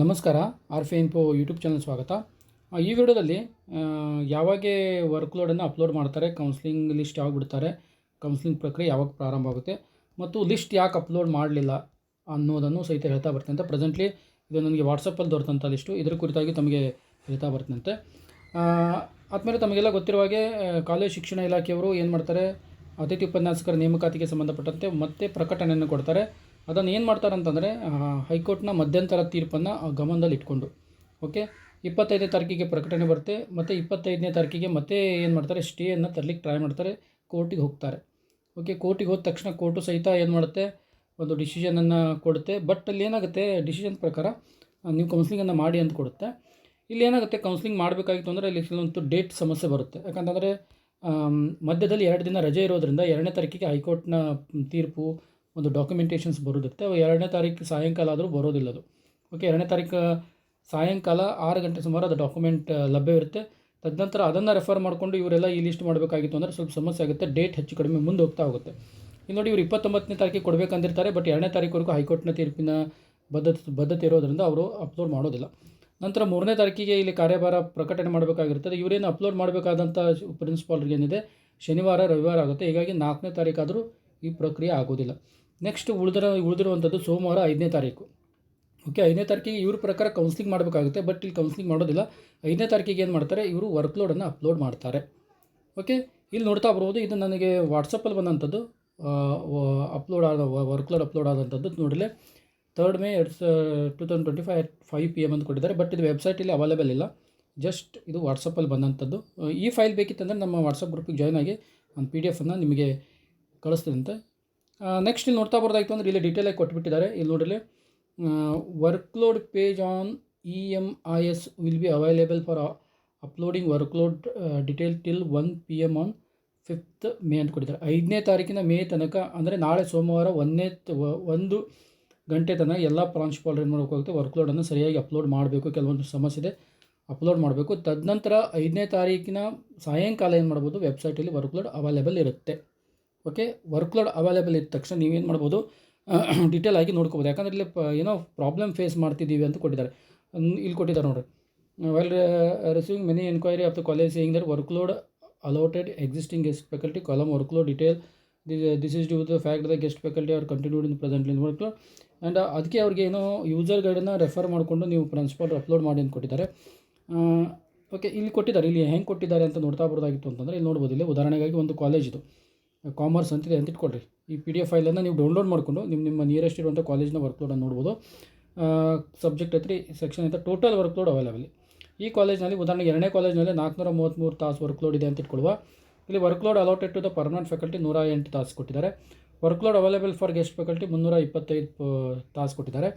ನಮಸ್ಕಾರ ಆರ್ ಫೆ info YouTube channel ಸ್ವಾಗತ ಈ ವಿಡಿಯೋದಲ್ಲಿ ಯಾವಾಗ ವರ್ಕ್ ಲೋಡನ್ನು ಅಪ್ಲೋಡ್ ಮಾಡ್ತಾರೆ ಕೌನ್ಸಿಲಿಂಗ್ ಲಿಸ್ಟ್ ಯಾವಾಗ ಬಿಡ್ತಾರೆ ಕೌನ್ಸಿಲಿಂಗ್ ಪ್ರಕ್ರಿಯೆ ಯಾವಾಗ ಪ್ರಾರಂಭ ಆಗುತ್ತೆ, ಮತ್ತು ಲಿಸ್ಟ್ ಯಾಕೆ ಅಪ್ಲೋಡ್ ಮಾಡಲಿಲ್ಲ ಅನ್ನೋದನ್ನು ಸಹಿತ ಹೇಳ್ತಾ ಬರ್ತಂತೆ ಪ್ರೆಸೆಂಟ್ಲಿ ಇದು ನನಗೆ ವಾಟ್ಸಪ್ಪಲ್ಲಿ ದೊರೆತಂಥ ಲಿಸ್ಟು ಇದರ ಕುರಿತಾಗಿ ತಮಗೆ ಹೇಳ್ತಾ ಬರ್ತಂತೆ ಆದಮೇಲೆ ತಮಗೆಲ್ಲ ಗೊತ್ತಿರುವ ಹಾಗೆ ಕಾಲೇಜು ಶಿಕ್ಷಣ ಇಲಾಖೆಯವರು ಏನು ಮಾಡ್ತಾರೆ, ಅತಿಥಿ ಉಪನ್ಯಾಸಕರ ನೇಮಕಾತಿಗೆ ಸಂಬಂಧಪಟ್ಟಂತೆ ಮತ್ತೆ ಪ್ರಕಟಣೆಯನ್ನು ಕೊಡ್ತಾರೆ. ಅದನ್ನು ಏನು ಮಾಡ್ತಾರೆ ಅಂತಂದರೆ ಹೈಕೋರ್ಟ್ನ ಮಧ್ಯಂತರ ತೀರ್ಪನ್ನು ಗಮನದಲ್ಲಿ ಇಟ್ಕೊಂಡು, ಓಕೆ? ಇಪ್ಪತ್ತೈದನೇ ತಾರೀಕಿಗೆ ಪ್ರಕಟಣೆ ಬರುತ್ತೆ, ಮತ್ತು ಇಪ್ಪತ್ತೈದನೇ ತಾರೀಕಿಗೆ ಮತ್ತೆ ಏನು ಮಾಡ್ತಾರೆ, ಸ್ಟೇಯನ್ನು ತರಲಿಕ್ಕೆ ಟ್ರೈ ಮಾಡ್ತಾರೆ ಕೋರ್ಟಿಗೆ ಹೋಗ್ತಾರೆ. ಓಕೆ ಕೋರ್ಟಿಗೆ ಹೋದ ತಕ್ಷಣ ಕೋರ್ಟು ಸಹಿತ ಏನು ಮಾಡುತ್ತೆ, ಒಂದು ಡಿಸಿಷನನ್ನು ಕೊಡುತ್ತೆ. ಬಟ್ ಅಲ್ಲಿ ಏನಾಗುತ್ತೆ ಡಿಸಿಷನ್ ಪ್ರಕಾರ ನೀವು ಕೌನ್ಸಿಲಿಂಗನ್ನು ಮಾಡಿ ಅಂತ ಕೊಡುತ್ತೆ. ಇಲ್ಲಿ ಏನಾಗುತ್ತೆ ಕೌನ್ಸಿಲಿಂಗ್ ಮಾಡಬೇಕಾಗಿತ್ತು ಅಂದರೆ ಇಲ್ಲಿ ಕೆಲವೊಂದು ಡೇಟ್ ಸಮಸ್ಯೆ ಬರುತ್ತೆ. ಯಾಕಂತಂದರೆ ಮಧ್ಯದಲ್ಲಿ ಎರಡು ದಿನ ರಜೆ ಇರೋದ್ರಿಂದ ಎರಡನೇ ತಾರೀಕಿಗೆ ಹೈಕೋರ್ಟ್ನ ತೀರ್ಪು ಒಂದು ಡಾಕ್ಯುಮೆಂಟೇಷನ್ಸ್ ಬರೋದಿರುತ್ತೆ. ಎರಡನೇ ತಾರೀಕು ಸಾಯಂಕಾಲ ಆದರೂ ಬರೋದಿಲ್ಲ ಅದು ಓಕೆ ಎರಡನೇ ತಾರೀಕು ಸಾಯಂಕಾಲ ಆರು ಗಂಟೆ ಸುಮಾರು ಅದು ಡಾಕ್ಯುಮೆಂಟ್ ಲಭ್ಯವಿರುತ್ತೆ ತದನಂತರ ಅದನ್ನು ರೆಫರ್ ಮಾಡಿಕೊಂಡು ಇವರೆಲ್ಲ ಈ ಲಿಸ್ಟ್ ಮಾಡಬೇಕಾಗಿತ್ತು ಅಂದರೆ ಸ್ವಲ್ಪ ಸಮಸ್ಯೆ ಆಗುತ್ತೆ. ಡೇಟ್ ಹೆಚ್ಚು ಕಡಿಮೆ ಮುಂದೆ ಹೋಗ್ತಾ ಹೋಗುತ್ತೆ. ಇಲ್ಲಿ ನೋಡಿ ಇವರು ಇಪ್ಪತ್ತೊಂಬತ್ತನೇ ತಾರೀಕಿಗೆ ಕೊಡಬೇಕಂದಿರ್ತಾರೆ ಬಟ್ ಎರಡನೇ ತಾರೀಕುವರೆಗೂ ಹೈಕೋರ್ಟ್ನ ತೀರ್ಪಿನ ಬದ್ಧತೆ ಬದ್ಧತೆ ಇರೋದ್ರಿಂದ ಅವರು ಅಪ್ಲೋಡ್ ಮಾಡೋದಿಲ್ಲ. ನಂತರ ಮೂರನೇ ತಾರೀಕಿಗೆ ಇಲ್ಲಿ ಕಾರ್ಯಭಾರ ಪ್ರಕಟಣೆ ಮಾಡಬೇಕಾಗಿರ್ತದೆ. ಇವರೇನು ಅಪ್ಲೋಡ್ ಮಾಡಬೇಕಾದಂಥ ಪ್ರಿನ್ಸಿಪಾಲ್ರಿಗೆ ಏನಿದೆ ಶನಿವಾರ, ರವಿವಾರ ಆಗುತ್ತೆ. ಹೀಗಾಗಿ ನಾಲ್ಕನೇ ತಾರೀಕಾದರೂ ಈ ಪ್ರಕ್ರಿಯೆ ಆಗೋದಿಲ್ಲ. ನೆಕ್ಸ್ಟ್ ಉಳಿದಿರೋ, ಉಳಿದಿರುವಂಥದ್ದು ಸೋಮವಾರ ಐದನೇ ತಾರೀಕು. ಓಕೆ ಐದನೇ ತಾರೀಕಿಗೆ ಇವ್ರ ಪ್ರಕಾರ ಕೌನ್ಸಿಲಿಂಗ್ ಮಾಡಬೇಕಾಗುತ್ತೆ ಬಟ್ ಇಲ್ಲಿ ಕೌನ್ಸಿಲಿಂಗ್ ಮಾಡೋದಿಲ್ಲ. ಐದನೇ ತಾರೀಕಿಗೆ ಏನು ಮಾಡ್ತಾರೆ, ಇವರು ವರ್ಕ್ಲೋಡನ್ನು ಅಪ್ಲೋಡ್ ಮಾಡ್ತಾರೆ. ಓಕೆ ಇಲ್ಲಿ ನೋಡ್ತಾ ಬರ್ಬೋದು, ಇದು ನನಗೆ ವಾಟ್ಸಪ್ಪಲ್ಲಿ ಬಂದಂಥದ್ದು. ಅಪ್ಲೋಡ್ ಆದ ವರ್ಕ್ಲೋಡ್ ಅಪ್ಲೋಡ್ ಆದಂಥದ್ದು ನೋಡಲೇ ತರ್ಡ್ ಮೇ ಎರಡು two thousand twenty five five P M ಅಂತ ಕೊಟ್ಟಿದ್ದಾರೆ ಬಟ್ ಇದು ವೆಬ್ಸೈಟಲ್ಲಿ ಅವೈಲೇಬಲ್ ಇಲ್ಲ. ಜಸ್ಟ್ ಇದು ವಾಟ್ಸಪ್ಪಲ್ಲಿ ಬಂದಂಥದ್ದು. ಈ ಫೈಲ್ ಬೇಕಿತ್ತಂದರೆ ನಮ್ಮ ವಾಟ್ಸಪ್ ಗ್ರೂಪಿಗೆ ಜಾಯ್ನ್ ಆಗಿ ಒಂದು ಪಿ ಡಿ ಎಫನ್ನು ನಿಮಗೆ ಕಳಿಸ್ತೀನಂತೆ ನೆಕ್ಸ್ಟ್ ಇಲ್ಲಿ ನೋಡ್ತಾ ಬರೋದಾಯಿತು ಅಂದರೆ ಇಲ್ಲಿ ಡೀಟೇಲಾಗಿ ಕೊಟ್ಬಿಟ್ಟಿದ್ದಾರೆ. ಇಲ್ಲಿ ನೋಡಿಲಿ workload page on E M I S will be available for uploading workload detail till one P M on fifth May ಅಂತ ಕೊಟ್ಟಿದ್ದಾರೆ. ಐದನೇ ತಾರೀಕಿನ ಮೇ ತನಕ ಅಂದರೆ ನಾಳೆ ಸೋಮವಾರ ಒಂದನೇ ಒಂದು ಗಂಟೆ ತನಕ ಎಲ್ಲ ಪ್ರಾಂಶುಪಾಲರು ಏನು ಮಾಡಬೇಕಾಗುತ್ತೆ ವರ್ಕ್ ಲೋಡನ್ನು ಸರಿಯಾಗಿ ಅಪ್ಲೋಡ್ ಮಾಡಬೇಕು. ಕೆಲವೊಂದು ಸಮಸ್ಯೆ ಇದೆ ಅಪ್ಲೋಡ್ ಮಾಡಬೇಕು. ತದನಂತರ ಐದನೇ ತಾರೀಕಿನ ಸಾಯಂಕಾಲ ಏನು ಮಾಡ್ಬೋದು? ವೆಬ್ಸೈಟಲ್ಲಿ ವರ್ಕ್ಲೋಡ್ ಅವೈಲೇಬಲ್ ಇರುತ್ತೆ. ಓಕೆ ವರ್ಕ್ಲೋಡ್ ಅವೈಲೇಬಲ್ ಇದ್ದ ತಕ್ಷಣ ನೀವೇನು ಮಾಡ್ಬೋದು ಡೀಟೇಲ್ ಆಗಿ ನೋಡ್ಕೋಬೋದು. ಯಾಕಂದರೆ ಇಲ್ಲಿ ಏನೋ ಪ್ರಾಬ್ಲಮ್ ಫೇಸ್ ಮಾಡ್ತಿದ್ದೀವಿ ಅಂತ ಕೊಟ್ಟಿದ್ದಾರೆ. ಇಲ್ಲಿ ಕೊಟ್ಟಿದ್ದಾರೆ ನೋಡಿ well receiving many enquiry of the college saying their workload allotted existing guest faculty column workload detail this is due the fact the guest faculty ಅವ್ರು continued in presently workload and ಅದಕ್ಕೆ ಅವ್ರಿಗೆ ಏನೋ ಯೂಸರ್ ಗೈಡನ್ನ ರೆಫರ್ ಮಾಡಿಕೊಂಡು ನೀವು principal upload ಮಾಡಿ ಅಂತ ಕೊಟ್ಟಿದ್ದಾರೆ. Okay ಇಲ್ಲಿ ಕೊಟ್ಟಿದ್ದಾರೆ. ಇಲ್ಲಿ ಹೆಂಗೆ ಕೊಟ್ಟಿದ್ದಾರೆ ಅಂತ ನೋಡ್ತಾ ಬರೋದಾಗಿತ್ತು ಅಂತಂದರೆ ಇಲ್ಲಿ ನೋಡ್ಬೋದು. ಇಲ್ಲಿ ಉದಾಹರಣೆಗಾಗಿ ಒಂದು ಕಾಲೇಜ್ ಇದು. ಕಾಮರ್ಸ್ ಅಂತಿದೆ ಅಂತ ಇಟ್ಕೊಳ್ರಿ ಈ ಪಿ ಡಿ ಎಫ್ ಫೈಲನ್ನು ನೀವು ಡೌನ್ಲೋಡ್ ಮಾಡಿಕೊಂಡು ನಿಮ್ಮ ನಿಮ್ಮ ನಿಯರೆಸ್ಟ್ ಇರುವಂಥ ಕಾಲೇಜ್ನ ವರ್ಕ್ಲೋಡನ್ನು ನೋಡ್ಬೋದು. ಸಬ್ಜೆಕ್ಟ್ ಐತ್ರಿ ಸೆಕ್ಷನ್ ಅಂತ ಟೋಟಲ್ ವರ್ಕ್ಲೋಡ್ ಅವೈಲೇಬಲ್ ಈ ಕಾಲೇಜ್ನಲ್ಲಿ ಉದಾಹರಣೆಗೆ ಎರಡನೇ ಕಾಲೇಜ್ನಲ್ಲಿ ನಾಲ್ಕುನೂರ ಮೂವತ್ತ್ಮೂರು ತಾಸು ವರ್ಕ್ಲೋಡ್ ಇದೆ ಅಂತ ಇಟ್ಕೊಳ್ಳುವ ಇಲ್ಲಿ workload allotted to the permanent faculty ನೂರ ಎಂಟು ತಾಸು ಕೊಟ್ಟಿದ್ದಾರೆ. Workload available for guest faculty ಮುನ್ನೂರ ಇಪ್ಪತ್ತೈದು ತಾಸು ಕೊಟ್ಟಿದ್ದಾರೆ.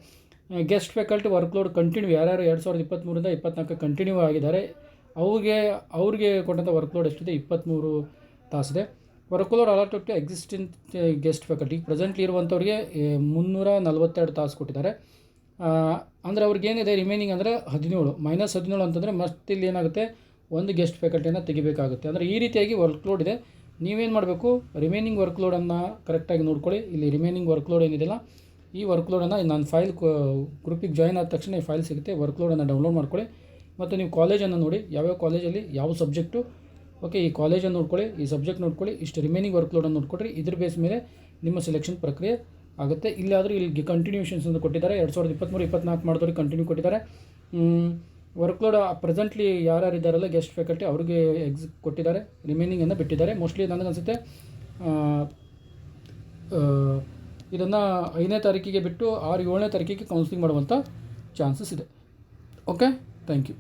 ಗೆಸ್ಟ್ ಫ್ಯಾಕಲ್ಟಿ ವರ್ಕ್ಲೋಡ್ ಕಂಟಿನ್ಯೂ ಯಾರ್ಯಾರು ಎರಡು ಸಾವಿರದ ಇಪ್ಪತ್ತ್ಮೂರಿಂದ ಇಪ್ಪತ್ನಾಲ್ಕು ಕಂಟಿನ್ಯೂ ಆಗಿದ್ದಾರೆ ಅವ್ರಿಗೆ ಅವ್ರಿಗೆ ಕೊಟ್ಟಂಥ ವರ್ಕ್ಲೋಡ್ ಎಷ್ಟಿದೆ? ಇಪ್ಪತ್ತ್ಮೂರು ತಾಸಿದೆ workload allotted to existing guest faculty presently ಇರುವಂಥವ್ರಿಗೆ ಮುನ್ನೂರ ನಲ್ವತ್ತೆರಡು ತಾಸು ಕೊಟ್ಟಿದ್ದಾರೆ. ಅಂದರೆ ಅವ್ರಿಗೆ ಏನಿದೆ ರಿಮೈನಿಂಗ್ ಅಂದರೆ ಹದಿನೇಳು ಮೈನಸ್ ಹದಿನೇಳು ಅಂತಂದರೆ ಮತ್ತೆ ಇಲ್ಲಿ ಏನಾಗುತ್ತೆ, ಒಂದು ಗೆಸ್ಟ್ ಫ್ಯಾಕಲ್ಟಿಯನ್ನು ತೆಗಿಬೇಕಾಗುತ್ತೆ. ಅಂದರೆ ಈ ರೀತಿಯಾಗಿ ವರ್ಕ್ ಲೋಡ್ ಇದೆ. ನೀವೇನು ಮಾಡಬೇಕು ರಿಮೈನಿಂಗ್ ವರ್ಕ್ ಲೋಡನ್ನು ಕರೆಕ್ಟಾಗಿ ನೋಡ್ಕೊಳ್ಳಿ. ಇಲ್ಲಿ ರಿಮೈನಿಂಗ್ ವರ್ಕ್ ಲೋಡ್ ಏನಿದೆಯಲ್ಲ ಈ ವರ್ಕ್ ಲೋಡನ್ನು ನಾನು ಫೈಲ್ ಗ್ರೂಪಿಗೆ ಜಾಯ್ನ್ ಆದ ತಕ್ಷಣ ಈ ಫೈಲ್ ಸಿಗುತ್ತೆ. ವರ್ಕ್ ಲೋಡನ್ನು ಡೌನ್ಲೋಡ್ ಮಾಡ್ಕೊಳ್ಳಿ. ಮತ್ತು ನೀವು ಕಾಲೇಜನ್ನು ನೋಡಿ, ಯಾವ್ಯಾವ ಕಾಲೇಜಲ್ಲಿ ಯಾವ ಸಬ್ಜೆಕ್ಟು ಓಕೆ ಈ ಕಾಲೇಜನ್ನು ನೋಡ್ಕೊಳ್ಳಿ, ಈ ಸಬ್ಜೆಕ್ಟ್ ನೋಡ್ಕೊಳ್ಳಿ, ಇಷ್ಟು ರಿಮೈನಿಂಗ್ ವರ್ಕ್ ಲೋಡನ್ನು ನೋಡ್ಕೊಟ್ರಿ ಇದ್ರ ಬೇಸ್ ಮೇಲೆ ನಿಮ್ಮ ಸೆಲೆಕ್ಷನ್ ಪ್ರಕ್ರಿಯೆ ಆಗುತ್ತೆ. ಇಲ್ಲಾದರೂ ಇಲ್ಲಿ ಕಂಟಿನ್ಯೂಷನ್ಸ್ ಅಂತ ಕೊಟ್ಟಿದ್ದಾರೆ, ಎರಡು ಸಾವಿರದ ಇಪ್ಪತ್ತ್ಮೂರು ಇಪ್ಪತ್ನಾಲ್ಕು ಮಾಡಿದವ್ರಿಗೆ ಕಂಟಿನ್ಯೂ ಕೊಟ್ಟಿದ್ದಾರೆ. ವರ್ಕ್ ಲೋಡ್ ಪ್ರೆಸೆಂಟ್ಲಿ ಯಾರ್ಯಾರು ಇದ್ದಾರಲ್ಲ ಗೆಸ್ಟ್ ಫ್ಯಾಕಲ್ಟಿ ಅವ್ರಿಗೆ ಎಕ್ಸ್ ಕೊಟ್ಟಿದ್ದಾರೆ ರಿಮೈನಿಂಗನ್ನು ಬಿಟ್ಟಿದ್ದಾರೆ. ಮೋಸ್ಟ್ಲಿ ನನಗನ್ಸುತ್ತೆ ಇದನ್ನು ಐದನೇ ತಾರೀಕಿಗೆ ಬಿಟ್ಟು ಆರು ಏಳನೇ ತಾರೀಕಿಗೆ ಕೌನ್ಸಿಲಿಂಗ್ ಮಾಡುವಂಥ ಚಾನ್ಸಸ್ ಇದೆ. Okay thank you